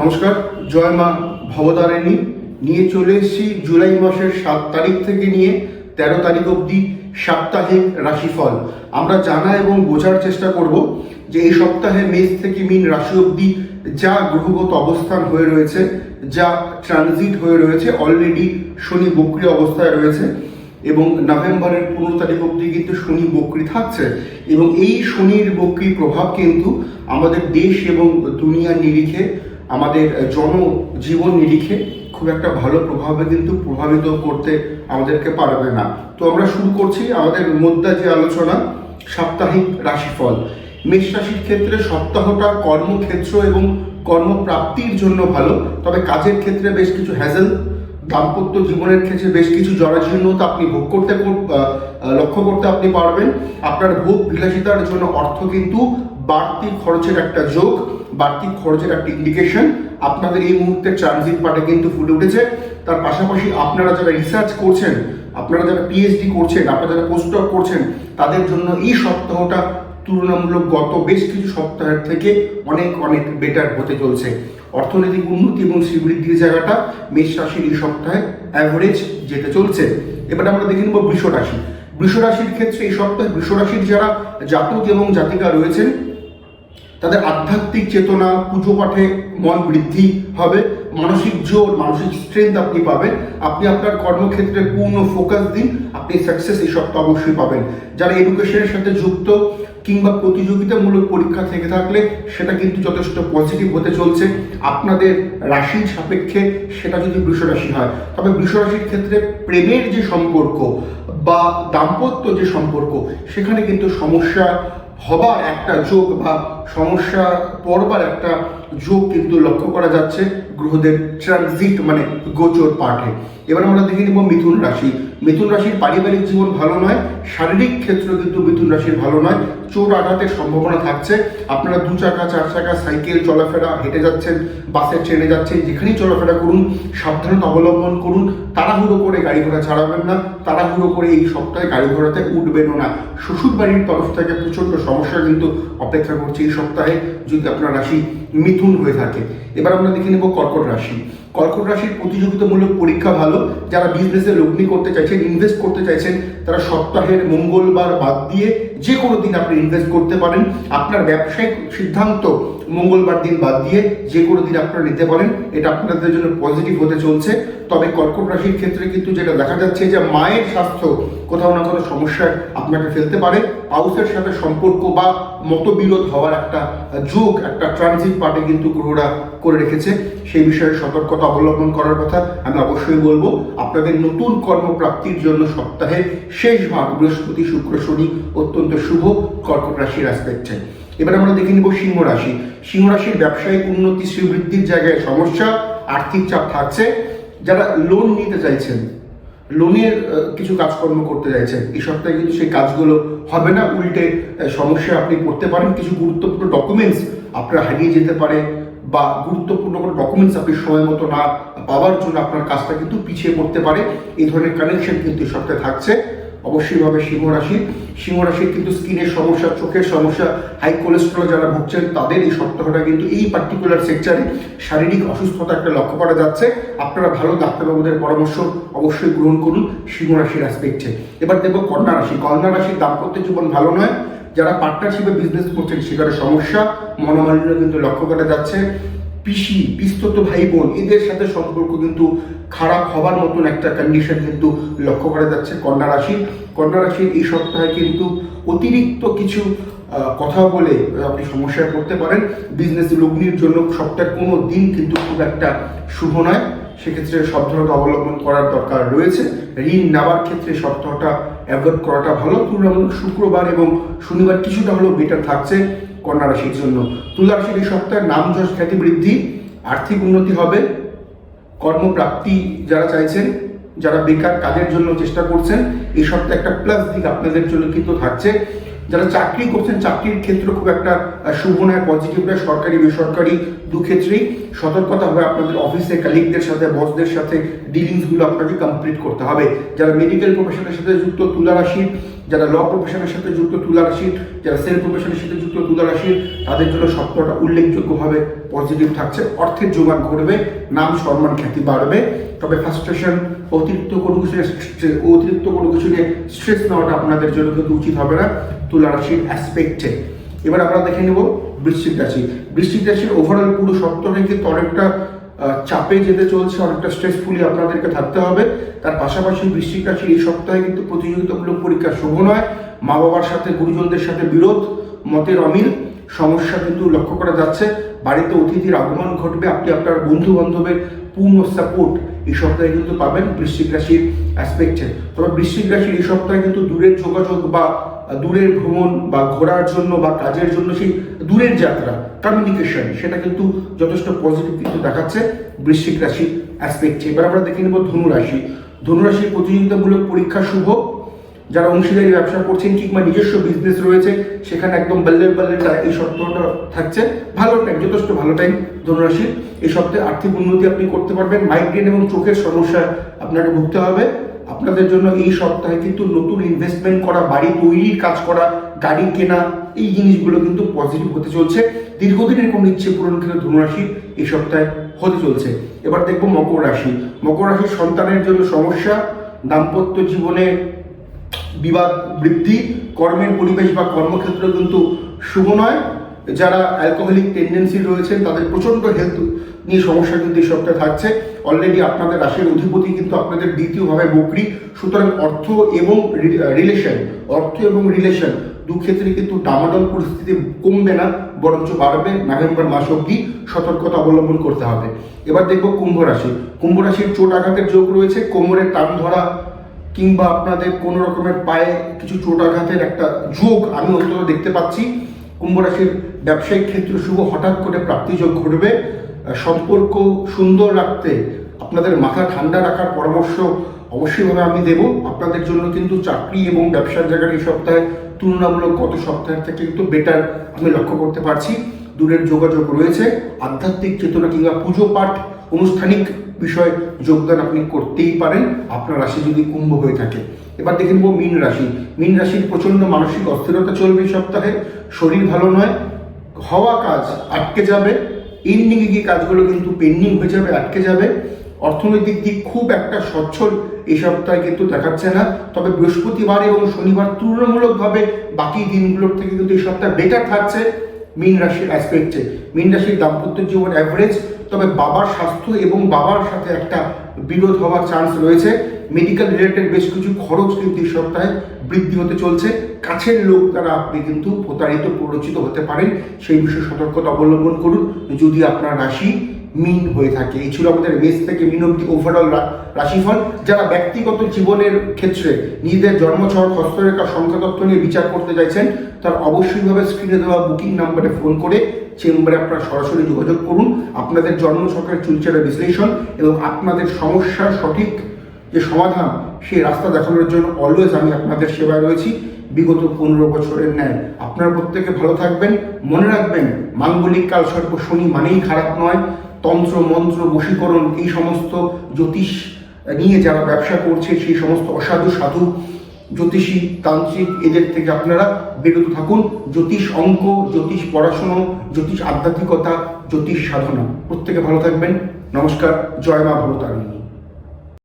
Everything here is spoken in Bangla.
নমস্কার, জয় মা ভবতারিণী। নিয়ে চলে এসেছি জুলাই মাসের সাত তারিখ থেকে নিয়ে তেরো তারিখ অবধি সাপ্তাহিক রাশিফল। আমরা জানা এবং বোঝার চেষ্টা করব যে এই সপ্তাহে মেষ থেকে মিন রাশি অবধি যা গ্রহগত অবস্থান হয়ে রয়েছে, যা ট্রানজিট হয়ে রয়েছে অলরেডি শনি বক্রি অবস্থায় রয়েছে এবং নভেম্বরের পনেরো তারিখ অবধি কিন্তু শনি বক্রি থাকছে এবং এই শনির বক্রি প্রভাব কিন্তু আমাদের দেশ এবং দুনিয়ার নিরিখে আমাদের জনজীবন নিরিখে খুব একটা ভালো প্রভাবে কিন্তু প্রভাবিত করতে আমাদেরকে পারবে না। তো আমরা শুরু করছি আমাদের মধ্যে যে আলোচনা, সাপ্তাহিক রাশিফল। মেষ রাশির ক্ষেত্রে সপ্তাহটা কর্মক্ষেত্র এবং কর্মপ্রাপ্তির জন্য ভালো, তবে কাজের ক্ষেত্রে বেশ কিছু হ্যাজেল দাম্পত্য জীবনের ক্ষেত্রে বেশ কিছু জরাজীর্ণতা আপনি ভোগ করতে লক্ষ্য করতে আপনি পারবেন। আপনার ভোগ বিলাসিতার জন্য অর্থ কিন্তু বাড়তি খরচের একটা যোগ। বাড়তি খরচের একটা ইন্ডিকেশন আপনাদের এই মুহূর্তে ট্রানজিট পার্টে কিন্তু ফুটে উঠেছে। তার পাশাপাশি আপনারা যারা রিসার্চ করছেন, আপনারা যারা পিএইচডি করছেন, আপনারা যারা পোস্টডক করছেন, তাদের জন্য এই সপ্তাহটা তুলনামূলক গত বেশ কিছু সপ্তাহের থেকে অনেক অনেক বেটার হতে চলছে। অর্থনৈতিক উন্নতি এবং শ্রীবৃদ্ধির জায়গাটা মেষ রাশির এই সপ্তাহে অ্যাভারেজ যেতে চলছে। এবার আমরা দেখে নেব বৃষ রাশি বৃষ রাশির ক্ষেত্রে এই সপ্তাহে বৃষ রাশির যারা জাতক এবং জাতিকা রয়েছেন তাদের আধ্যাত্মিক চেতনা, পুজো পাঠে মন বৃদ্ধি হবে, মানসিক জোর, মানসিক স্ট্রেংথ আপনি পাবেন। আপনি আপনার কর্মক্ষেত্রে পূর্ণ ফোকাস দিন, আপনি সাকসেস এই সপ্তাহ অবশ্যই পাবেন। যারা এডুকেশনের সাথে যুক্ত কিংবা প্রতিযোগিতামূলক পরীক্ষা থেকে থাকলে সেটা কিন্তু যথেষ্ট পজিটিভ হতে চলছে। আপনাদের রাশির সাপেক্ষে সেটা যদি বৃষ রাশি হয়, তবে বৃষ রাশির ক্ষেত্রে প্রেমের যে সম্পর্ক বা দাম্পত্য যে সম্পর্ক, সেখানে কিন্তু সমস্যা হবার একটা যোগ বা সমস্যা পড়বার একটা যোগ কিন্তু লক্ষ্য করা যাচ্ছে গ্রহদের ট্রানজিট মানে গোচর পাঠে। এবার আমরা দেখে নিব মিথুন রাশি। মিথুন রাশির পারিবারিক জীবন ভালো নয়, শারীরিক ক্ষেত্র কিন্তু মিথুন রাশির ভালো নয় চোট আঘাতের সম্ভাবনা থাকছে। আপনারা দু চাকা, চার চাকা, সাইকেল, চলাফেরা, হেঁটে যাচ্ছেন, বাসে, ট্রেনে যাচ্ছেন, যেখানেই চলাফেরা করুন, সাবধানতা অবলম্বন করুন, তাড়াহুড়ো করে গাড়ি ঘোড়া ছাড়াবেন না, তাড়াহুড়ো করে এই সপ্তাহে গাড়ি ঘোড়াতে উঠবেনও না। শ্বশুর বাড়ির তরফ থেকে প্রচণ্ড সমস্যা কিন্তু অপেক্ষা করছে এই সপ্তাহে, যদি আপনার রাশি মিথুন হয়ে থাকে। এবার আমরা দেখে নেব কর্কট রাশি। কর্কট রাশির প্রতিযোগিতামূলক পরীক্ষা ভালো। যারা বিজনেসে লগ্নি করতে চাইছেন ইনভেস্ট করতে চাইছেন, তারা সপ্তাহের মঙ্গলবার বাদ দিয়ে যে কোনো দিন আপনি ইনভেস্ট করতে পারেন। আপনার ব্যবসায়িক সিদ্ধান্ত মঙ্গলবার দিন বাদ দিয়ে যে কোনো দিন আপনারা নিতে পারেন। এটা আপনাদের জন্য পজিটিভ হতে চলছে। তবে কর্কট রাশির ক্ষেত্রে কিন্তু যেটা দেখা যাচ্ছে যে মায়ের স্বাস্থ্য কোথাও না কোনো সমস্যায় আপনাকে ফেলতে পারে। পাউসের সাথে সম্পর্ক বা মতবিরোধ হওয়ার একটা যোগ, একটা ট্রানজিট পার্টে কিন্তু গ্রহরা করে রেখেছে। সেই বিষয়ে সতর্কতা অবলম্বন করার কথা আমি অবশ্যই বলব। আপনাদের নতুন কর্মপ্রাপ্তির জন্য সপ্তাহের শেষ ভাগ, বৃহস্পতি, শুক্র, শনি অত্যন্ত শুভ কর্কট রাশির অ্যাসপেক্টে এবার আমরা দেখে নিব সিংহ রাশি। সিংহ রাশির ব্যবসায়িক উন্নতি শ্রীবৃদ্ধির জায়গায় সমস্যা আর্থিক চাপ থাকছে। যারা লোন নিতে চাইছেন লোনের কিছু কাজকর্ম করতে চাইছেন এই সপ্তাহে কিন্তু সেই কাজগুলো হবে না। উল্টে আহ, সমস্যায় আপনি পড়তে পারেন। কিছু গুরুত্বপূর্ণ ডকুমেন্টস আপনার হারিয়ে যেতে পারে বা গুরুত্বপূর্ণ কোনো ডকুমেন্টস আপনি সময় মতো না পাওয়ার জন্য আপনার কাজটা কিন্তু পিছিয়ে পড়তে পারে। এই ধরনের কানেকশন কিন্তু সপ্তাহে থাকছে। অবশ্যই ভাবে সিংহ রাশি। সিংহ রাশির কিন্তু স্কিনের সমস্যা, চোখের সমস্যা হাই কোলেস্ট্রল যারা ভুগছেন, তাদের এই সপ্তাহটা কিন্তু এই পার্টিকুলার সেক্টরে শারীরিক অসুস্থতা একটা লক্ষ্য করা যাচ্ছে। আপনারা ভালো ডাক্তারবাবুদের পরামর্শ অবশ্যই গ্রহণ করুন সিংহ রাশির অ্যাসপেক্টে এবার দেখব কন্যা রাশি। কন্যা রাশির দাম্পত্য জীবন ভালো নয়। যারা পার্টনারশিপে বিজনেস করছেন, সেখানে সমস্যা। মনোমালিন্য কিন্তু লক্ষ্য করা যাচ্ছে। পিসি পিস্তত ভাই বোন এদের সাথে সম্পর্ক কিন্তু খারাপ হবার মতন একটা কন্ডিশন কিন্তু লক্ষ্য করা যাচ্ছে কন্যা রাশি। কন্যা রাশির এই সপ্তাহে কিন্তু অতিরিক্ত কিছু কথা বলে আপনি সমস্যায় পড়তে পারেন। বিজনেস লগ্নির জন্য সপ্তাহের কোনো দিন কিন্তু খুব একটা শুভ নয়। সেক্ষেত্রে সাবধানতা অবলম্বন করার দরকার রয়েছে। ঋণ নেওয়ার ক্ষেত্রে সপ্তাহটা অ্যাভয়েড করাটা ভালো। তুলনামূলক শুক্রবার এবং শনিবার কিছুটা হলেও বেটার থাকছে কন্যা রাশির জন্য। তুলা রাশির এই সপ্তাহে নাম যশ খ্যাতি বৃদ্ধি, আর্থিক উন্নতি হবে। কর্মপ্রাপ্তি যারা চাইছেন, যারা বেকার কাজের জন্য চেষ্টা করছেন, এই সপ্তাহে একটা প্লাস দিক আপনাদের জন্য কিন্তু থাকছে। যারা চাকরি করছেন, চাকরির ক্ষেত্রে খুব একটা শুভ নয় পজিটিভ নয়, সরকারি, বেসরকারি দু ক্ষেত্রেই সতর্কতা হবে আপনাদের অফিসে কালিগদের সাথে বসদের সাথে ডিলিংসগুলো আপনাকে কমপ্লিট করতে হবে। যারা মেডিকেল প্রফেশনের সাথে যুক্ত তুলা রাশির যারা ল প্রফেশনের সাথে যুক্ত, তুলা রাশির যারা সেল প্রফেশনের সাথে যুক্ত, তুলা রাশির তাদের জন্য সপ্তাহটা উল্লেখযোগ্যভাবে পজিটিভ থাকছে। অর্থের যোগান ঘটবে, নাম, সম্মান, খ্যাতি বাড়বে। তবে ফার্স্ট্রেশন অতিরিক্ত কোনো কিছু অতিরিক্ত কোনো কিছু নিয়ে স্ট্রেস নেওয়াটা আপনাদের জন্য কিন্তু উচিত হবে না, তুলা রাশির অ্যাসপেক্টে এবার আমরা দেখে নেব বৃশ্চিক রাশি। বৃশ্চিক রাশির ওভারঅল পুরো সপ্তাহে কিন্তু অনেকটা চাপে যেতে চলছে, অনেকটা স্ট্রেসফুলি আপনাদেরকে থাকতে হবে। তার পাশাপাশি বৃশ্চিক রাশির এই সপ্তাহে কিন্তু প্রতিযোগিতামূলক পরীক্ষা শুভ নয়। মা বাবার সাথে, গুরুজনদের সাথে বিরোধ, মতের অমিল, সমস্যা কিন্তু লক্ষ্য করা যাচ্ছে। বাড়িতে অতিথির আগমন ঘটবে, আপনি আপনার বন্ধু বান্ধবের পূর্ণ সাপোর্ট এই সপ্তাহে কিন্তু পাবেন বৃশ্চিক রাশির অ্যাসপেক্টে তবে বৃশ্চিক রাশির এই সপ্তাহে কিন্তু দূরের যোগাযোগ বা দূরের ভ্রমণ বা ঘোরার জন্য বা কাজের জন্য সেই দূরের যাত্রা কমিউনিকেশন সেটা কিন্তু যথেষ্ট পজিটিভ কিন্তু দেখাচ্ছে বৃশ্চিক রাশি অ্যাসপেক্টে এবার আমরা দেখে নেব ধনু রাশি। ধনু রাশির প্রতিযোগিতামূলক পরীক্ষা শুভ। যারা অংশীদারি ব্যবসা করছেন, কিংবা নিজস্ব বিজনেস রয়েছে, সেখানে একদম বাল্লের বাল্লেটা এই সপ্তাহটা থাকছে। ভালো টাইম যথেষ্ট ভালো টাইম ধনুরাশির এই সপ্তাহে আর্থিক উন্নতি আপনি করতে পারবেন। মাইগ্রেন এবং চোখের সমস্যা আপনাকে ভুগতে হবে। আপনাদের জন্য এই সপ্তাহে কিন্তু নতুন ইনভেস্টমেন্ট করা, বাড়ি তৈরির কাজ করা, গাড়ি কেনা, এই জিনিসগুলো কিন্তু পজিটিভ হতে চলছে। দীর্ঘদিনের কোনো ইচ্ছে পূরণ কিন্তু ধনুরাশি এই সপ্তাহে হতে চলছে। এবার দেখব মকর রাশি। মকর রাশির সন্তানের জন্য সমস্যা, দাম্পত্য জীবনে বিবাদ, বৃদ্ধি, কর্মের পরিবেশ বা কর্মক্ষেত্র কিন্তু শুভ নয়। যারা অ্যালকোহলিক টেন্ডেন্সি রয়েছেন, তাদের প্রচণ্ড হেলথ নিয়ে সমস্যা কিন্তু এই থাকছে। অলরেডি আপনাদের রাশির অধিপতি কিন্তু আপনাদের দ্বিতীয়ভাবে বকরি। সুতরাং অর্থ এবং রিলেশন অর্থ এবং রিলেশন দু ক্ষেত্রে কিন্তু ডামাডল পরিস্থিতি কমবে না, বরঞ্চ বাড়বে। নভেম্বর মাস অবধি সতর্কতা অবলম্বন করতে হবে। এবার দেখব কুম্ভ রাশি। কুম্ভ রাশির চোট আঘাতের যোগ রয়েছে। কোমরের টান ধরা কিংবা আপনাদের কোনো রকমের পায়ে কিছু চোট আঘাতের একটা যোগ আমি অন্তত দেখতে পাচ্ছি। কুম্ভ রাশির ব্যবসায়িক ক্ষেত্র শুভ, হঠাৎ করে প্রাপ্তিযোগ ঘটবে। সম্পর্ক সুন্দর রাখতে আপনাদের মাথা ঠান্ডা রাখার পরামর্শ অবশ্যইভাবে আমি দেব। আপনাদের জন্য কিন্তু চাকরি এবং ব্যবসার জায়গার এই সপ্তাহে তুলনামূলক গত সপ্তাহের থেকে কিন্তু বেটার আমি লক্ষ্য করতে পারছি। দূরের যোগাযোগ রয়েছে। আধ্যাত্মিক চেতনা কিংবা পুজো পাঠ আনুষ্ঠানিক বিষয়ে যোগদান আপনি করতেই পারেন। আপনার রাশি যদি কুম্ভ হয়ে থাকে এবার দেখে নেব মীন রাশি। মীন রাশির প্রচণ্ড মানসিক অস্থিরতা চলবে এই সপ্তাহে, শরীর ভালো নয়, হওয়া কাজ আটকে যাবে এন্ডিংয়ে গিয়ে কাজগুলো কিন্তু পেন্ডিং হয়ে যাবে, আটকে যাবে। অর্থনৈতিক দিক খুব একটা সচ্ছল এই সপ্তাহে কিন্তু দেখাচ্ছে না, তবে বৃহস্পতিবার এবং শনিবার তুলনামূলকভাবে বাকি দিনগুলোর থেকে কিন্তু এই সপ্তাহে বেটার থাকছে মীন রাশির অ্যাসপেক্টে মীন রাশির দাম্পত্য জীবন অ্যাভারেজ তবে বাবার স্বাস্থ্য এবং বাবার সাথে একটা বিরোধ হওয়ার চান্স রয়েছে। মেডিকেল রিলেটেড বেশ কিছু খরচ কিন্তু এই সপ্তাহে বৃদ্ধি হতে চলছে। কাছের লোক দ্বারা আপনি কিন্তু প্রতারিত, প্ররোচিত হতে পারেন। সেই বিষয়ে সতর্কতা অবলম্বন করুন। যদি আপনার রাশি মিন হয়ে থাকে, এই ছিল আমাদের মেষ থেকে মিন অব্দি ওভারঅল রাশিফল। যারা ব্যক্তিগত জীবনের ক্ষেত্রে নিজেদের জন্মছক, হস্তরেখা, সংখ্যাতত্ত্ব নিয়ে বিচার করতে চাইছেন, তার অবশ্যইভাবে স্ক্রিনে দেওয়া বুকিং নাম্বারে ফোন করে চেম্বারে আপনারা সরাসরি যোগাযোগ করুন। আপনাদের জন্মছকের চুলচেরা বিশ্লেষণ এবং আপনাদের সমস্যার সঠিক যে সমাধান, সেই রাস্তা দেখানোর জন্য অলওয়েজ আমি আপনাদের সেবায় রয়েছি। বিগত পনেরো বছরের ন্যায়। আপনারা প্রত্যেকে ভালো থাকবেন। মনে রাখবেন, মাঙ্গলিক কাল সর্প শনি মানেই খারাপ নয়। তন্ত্র, মন্ত্র, বশীকরণ, এই সমস্ত জ্যোতিষ নিয়ে যারা ব্যবসা করছে, সেই সমস্ত অসাধু, সাধু, জ্যোতিষী, তান্ত্রিক, এদের থেকে আপনারা বিরত থাকুন। জ্যোতিষ অঙ্ক, জ্যোতিষ পড়াশুনো, জ্যোতিষ আধ্যাত্মিকতা, জ্যোতিষ সাধনা। প্রত্যেকে ভালো থাকবেন। নমস্কার। জয় মা ভবতারিণী।